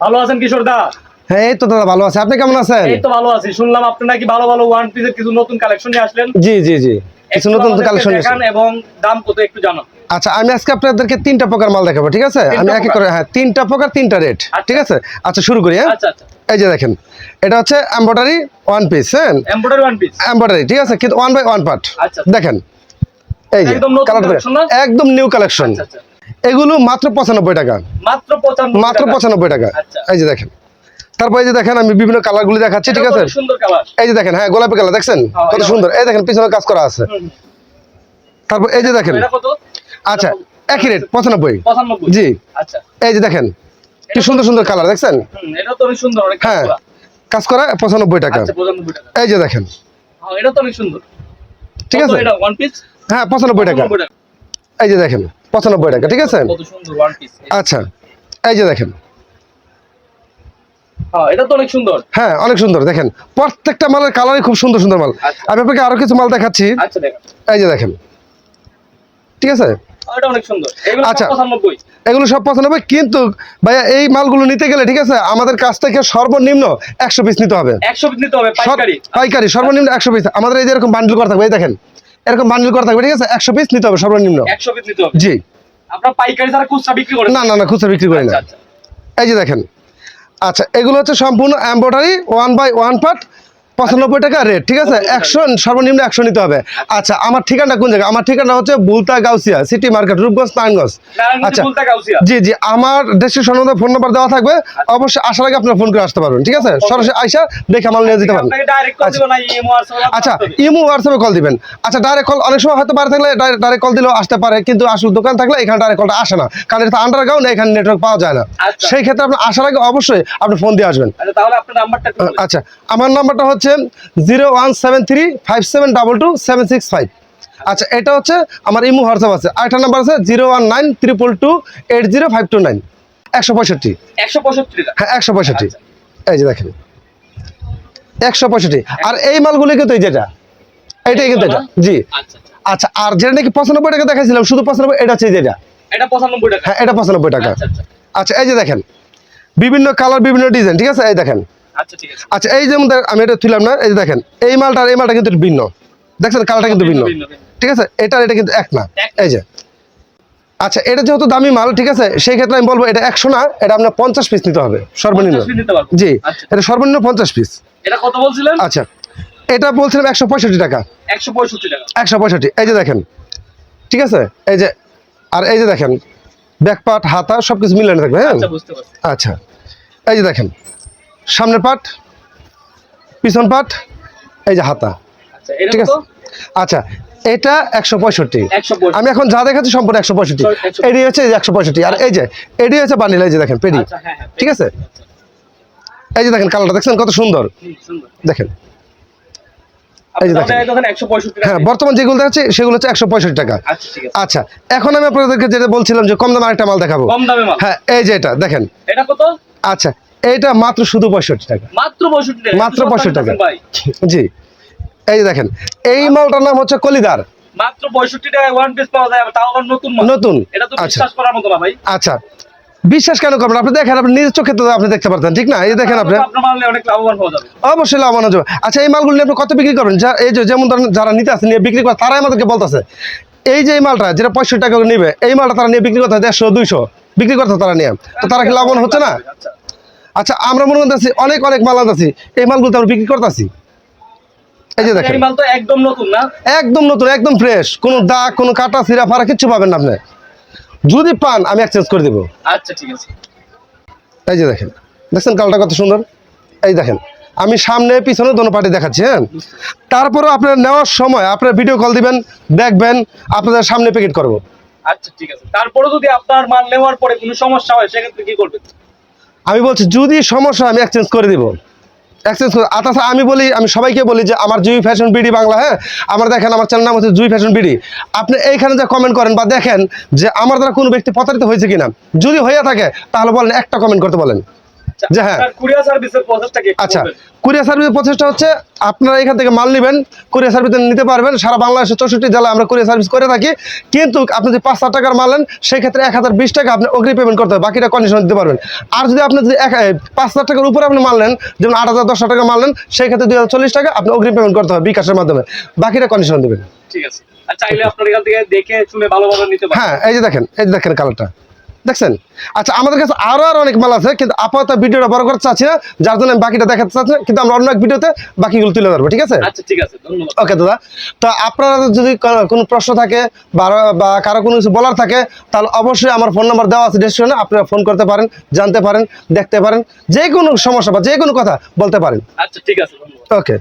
ভালো আছেন কিশোর দা? হ্যাঁ এই তো দাদা ভালো আছে। আপনি কেমন আছেন? এই তো ভালো আছি। শুনলাম আপনি নাকি ভালো ভালো ওয়ান পিসের কিছু নতুন কালেকশন নিয়ে আসলেন। জি জি জি। কিছু নতুন কালেকশন এবং দাম কত একটু জানান। আচ্ছা আমি আজকে আপনাদেরকে তিনটা প্রকার মাল দেখাবো ঠিক আছে? আমি এক এক করে হ্যাঁ তিনটা প্রকার তিনটা রেট আচ্ছা। ঠিক আছে? আচ্ছা শুরু করি হ্যাঁ? আচ্ছা আচ্ছা। এই যে দেখেন এটা হচ্ছে এমব্রয়ডারি ওয়ান পিস হ্যাঁ? এমব্রয়ডারি ওয়ান পিস এমব্রয়ডারি ঠিক আছে? কিন্তু ওয়ান বাই ওয়ান পার্ট আচ্ছা। দেখেন এই যে একদম নতুন কালারটা একদম নিউ কালেকশন আচ্ছা। এগুলো মাত্র পঁচানব্বই টাকা। মাত্র পঁচানব্বই মাত্র টাকা। আচ্ছা। এই যে দেখেন। তারপর এই যে দেখেন আমি বিভিন্ন কালারগুলি দেখাচ্ছি ঠিক আছে? এই যে দেখেন হ্যাঁ গোলাপি কালার দেখছেন? হ্যাঁ, কত সুন্দর। এই দেখেন পিছনে কাজ করা আছে। তারপর এই যে দেখেন। আচ্ছা একই রেট পঁচানব্বই। জি। আচ্ছা। এই যে দেখেন কি সুন্দর সুন্দর কালার দেখছেন? হ্যাঁ কাজ করা পঁচানব্বই টাকা। আচ্ছা পঁচানব্বই টাকা। এই যে দেখেন। হ্যাঁ, ঠিক আছে? হ্যাঁ পঁচানব্বই টাকা। এই যে দেখেন। পঁচানব্বই টাকা ঠিক আছে? আচ্ছা এই যে দেখেন। হ্যাঁ এটা তো অনেক সুন্দর। হ্যাঁ অনেক সুন্দর দেখেন। প্রত্যেকটা মালের কালারই খুব সুন্দর সুন্দর মাল। আচ্ছা। আমি আপনাকে আরও কিছু মাল দেখাচ্ছি। আচ্ছা দেখেন। এই যে দেখেন। ঠিক আছে? আচ্ছা। এগুলো সব পছন্দ কিন্তু ভাইয়া এই মালগুলো নিতে গেলে ঠিক আছে আমাদের কাছ থেকে সর্বনিম্ন একশো পিস নিতে হবে। পাইকারি। পাইকারি সর্বনিম্ন একশো পিস আমাদের এই যে এরকম বান্ডিল করা থাকবে এই দেখেন। এরকম বান্ডিল করা থাকবে ঠিক আছে? একশো পিস নিতে হবে সর্বনিম্ন। একশো পিস নিতে হবে? জি। আপনার পাইকারি ছাড়া খুচরা বিক্রি করেন? না না না খুচরা বিক্রি করি না। আচ্ছা আচ্ছা। এই যে দেখেন। আচ্ছা এগুলো হচ্ছে সম্পূর্ণ embroidery one by one part পঁচানব্বই টাকা রেট ঠিক আছে? একশো সর্বনিম্ন একশো নিতে হবে। আচ্ছা আমার ঠিকানা কোন জায়গায়? আমার ঠিকানা হচ্ছে বুলতা গাউসিয়া সিটি মার্কেট রূপগঞ্জ নারায়ণগঞ্জ নারায়ণগঞ্জ আচ্ছা জি জি আমার ডেসক্রিপশন মধ্যে ফোন নাম্বার দেওয়া থাকবে। অবশ্যই আসার আগে আপনার ফোন করে আসতে পারবেন ঠিক আছে? সরাসরি আইসা দেখে মাল নিয়ে যেতে পারেন আচ্ছা। আচ্ছা ইমো হোয়াটসঅ্যাপে কল দিবেন। আচ্ছা ডাইরেক্ট কল অনেক সময় হয়তো বাইরে থাকলে ডাইরেক্ট কল দিলেও আসতে পারে কিন্তু আসল দোকান থাকলে এখানে ডাইরেক্ট কলটা আসে না। কারণ এটা আন্ডারগ্রাউন্ড এখানে নেটওয়ার্ক পাওয়া যায় না। আচ্ছা। সেই ক্ষেত্রে আপনি আসার আগে অবশ্যই আপনি ফোন দিয়ে আসবেন। আচ্ছা। আচ্ছা আমার নাম্বারটা হচ্ছে zero one seven three five seven double two seven six five. আচ্ছা এটা হচ্ছে আমার ইমো হোয়াটসঅ্যাপ আছে। আরেকটা নাম্বার আছে zero one nine triple two eight zero five two nine. একশো পঁয়ষট্টি। একশো পঁয়ষট্টি হ্যাঁ একশো পঁয়ষট্টি। আচ্ছা। এই যে দেখেন। একশো পঁয়ষট্টি। আর এই মালগুলি কিন্তু এই যেটা। এইটাই কিন্তু এটা। জি। আচ্ছা আচ্ছা। আচ্ছা আর যেটা নাকি পঁচানব্বই টাকা দেখাইছিলাম শুধু পঁচানব্বই এটা হচ্ছে যেটা। এটা পঁচানব্বই টাকা। হ্যাঁ এটা পঁচানব্বই টাকা। আচ্ছা এই যে দেখেন। বিভিন্ন কালার বিভিন্ন ডিজাইন ঠিক আছে? এই দেখেন। আচ্ছা আচ্ছা এই যেমন আমি এটা তুললাম না এই যে দেখেন এই মালটা আর এই মালটা কিন্তু ভিন্ন। দেখছেন কালারটা কিন্তু ভিন্ন। ঠিক আছে এটা এটা কিন্তু এক না। এই যে। আচ্ছা এটা যেহেতু দামি মাল ঠিক আছে সেই ক্ষেত্রে আমি বলব এটা একশো না এটা আপনার পঞ্চাশ পিস নিতে হবে সর্বনিম্ন। 50 piece নিতে পারব। জি আচ্ছা। এটা সর্বনিম্ন পঞ্চাশ পিস এটা কত বলছিলেন? আচ্ছা এটা বলছিলাম একশো পঁয়ষট্টি টাকা। একশো পঁয়ষট্টি টাকা। একশো পঁয়ষট্টি এই যে দেখেন ঠিক আছে এই যে আর এই যে দেখেন ব্যাকপাট হাতা সব কিছু মিলানো থাকবে হ্যাঁ? আচ্ছা আচ্ছা এই যে দেখেন সামনের পাট পিছন পাট এই যে হাতা। আচ্ছা ঠিক আছে? আচ্ছা এটা একশো পঁয়ষট্টি। আমি এখন যা দেখাচ্ছি সম্পূর্ণ একশো পঁয়ষট্টি। Sorry, 165 এটি হচ্ছে একশো পঁয়ষট্টি। আর এই যে এটি হচ্ছে বানিল এই যে দেখেন পেডি। আচ্ছা হ্যাঁ হ্যাঁ ঠিক আছে? আচ্ছা, এই যে দেখেন কালারটা দেখছেন কত সুন্দর? দেখেন। এই যে দেখেন। হ্যাঁ বর্তমান যেগুলো দেখাচ্ছি সেগুলো হচ্ছে একশো পঁয়ষট্টি টাকা। আচ্ছা আচ্ছা এখন আমি আপনাদেরকে যেটা বলছিলাম যে কম দামে আরেকটা মাল দেখাবো। হ্যাঁ এই যে এটা দেখেন। আচ্ছা এইটা মাত্র শুধু পঁয়ষট্টি টাকা। মাত্র পঁয়ষট্টি টাকা। মাত্র 65 টাকা। জি। এই যে দেখেন এই মালটার নাম হচ্ছে কলিদার। মাত্র পঁয়ষট্টি টাকায় ওয়ান পিস পাওয়া যায় তাও আবার নতুন নতুন। এটা তো আচ্ছা। বিশ্বাস করার মতো না ভাই। আচ্ছা। বিশ্বাস কেন করবেন? আপনি দেখেন আপনি নিজের চোখে তো আপনি দেখতে পারতেন ঠিক না? এই দেখেন আপনি। আপনার মাল নিয়ে অনেক লাভবান হওয়া যাবে। অবশ্যই লাভবান হয়ে যাবে। আচ্ছা এই মালগুলো আপনি কত বিক্রি করবেন? যা এই যে যেমন ধরেন যারা নিতে আসে নিয়ে বিক্রি করে তারাই আমাদেরকে বলতেছে এই যে এই মালটা যেটা পঁয়ষট্টি টাকা করে নিবে এই মালটা তারা নিয়ে বিক্রি করতে দেড়শো দুইশো। বিক্রি করতে তারা নিয়ে। তো তারা কি লাভবান হচ্ছে না? আচ্ছা আচ্ছা আমরা মনে করতেছি অনেক অনেক মাল আনতেছি। এই মালগুলো তো আমরা বিক্রি করতেছি। এই যে দেখেন। এই মাল তো একদম নতুন না? একদম নতুন একদম ফ্রেশ কোনো দাগ কোনো কাটা সিরা ফাড়া কিচ্ছু পাবেন না আপনি। যদি পান আমি এক্সচেঞ্জ করে দিব। আচ্ছা ঠিক আছে। এই যে দেখেন। দেখছেন কালটা কত সুন্দর? এই দেখেন। আমি সামনে পিছনে দোনো পার্টি দেখাচ্ছি হ্যাঁ? তারপরেও আপনার নেওয়ার সময় আপনার ভিডিও কল দিবেন দেখবেন আপনাদের সামনে প্যাকেট করব। আচ্ছা ঠিক আছে। তারপরে যদি আপনার মাল নেওয়ার পরে কোনো সমস্যা হয় সেক্ষেত্রে কি করবেন? আমি বলছি, যদি সমস্যা আমি এক্সচেঞ্জ করে দিব। এক্সচেঞ্জ করে আর আমি বলি, আমি সবাইকে বলি যে, আমার জুই ফ্যাশন বিডি বাংলা হ্যাঁ? আমার দেখেন, আমার চ্যানেল নাম হচ্ছে জুই ফ্যাশন বিডি। আপনি এইখানে যা কমেন্ট করেন বা দেখেন যে, আমার দ্বারা কোনো ব্যক্তি প্রতারিত হয়েছে কিনা। যদি হয়ে থাকে, তাহলে বলেন, একটা কমেন্ট করতে বলেন। যে হ্যাঁ। কুরিয়ার সার্ভিসের প্রসেসটা কি আচ্ছা কুরিয়ার সার্ভিসের প্রচেষ্টা হচ্ছে আপনারা এখান থেকে মাল নেবেন কুরিয়ার সার্ভিস নিতে পারবেন। সারা বাংলাদেশের চৌষট্টি জেলায় আমরা কুরিয়ার সার্ভিস করে থাকি। কিন্তু আপনি যদি পাঁচ হাজার টাকার মাল নেন সেই ক্ষেত্রে এক হাজার বিশ টাকা আপনি অগ্রি পেমেন্ট করতে হবে। বাকিটা কন্ডিশন দিতে পারবেন। আর যদি আপনি যদি এক পাঁচ হাজার টাকার উপরে আপনি মাল নেন যেমন আট হাজার দশ হাজার টাকা মাল নেন সেই ক্ষেত্রে দুই হাজার চল্লিশ টাকা আপনি অগ্রি পেমেন্ট করতে হবে বিকাশের মাধ্যমে। বাকিটা কন্ডিশন দেবেন। ঠিক আছে। চাইলে আপনার এখান থেকে দেখে শুনে ভালোভাবে নিতে পারেন হ্যাঁ এই যে দেখেন এই যে দেখেন কালারটা দেখছেন? আচ্ছা আমাদের কাছে আরও আর অনেক মাল আছে কিন্তু আপাতত ভিডিওটা বড় করতে চাচ্ছি না যার জন্য আমি বাকিটা দেখাতে চাচ্ছি না, কিন্তু আমরা অন্য এক ভিডিওতে বাকিগুলো তুলে ধরবো ঠিক আছে? আচ্ছা ঠিক আছে ওকে দাদা। তো আপনারা যদি কোনো প্রশ্ন থাকে বা বা কারও কোনো কিছু বলার থাকে তাহলে অবশ্যই আমার ফোন নাম্বার দেওয়া আছে ডিসক্রিপশনে আপনারা ফোন করতে পারেন জানতে পারেন দেখতে পারেন যে কোনো সমস্যা বা যে কোনো কথা বলতে পারেন। আচ্ছা ঠিক আছে ওকে।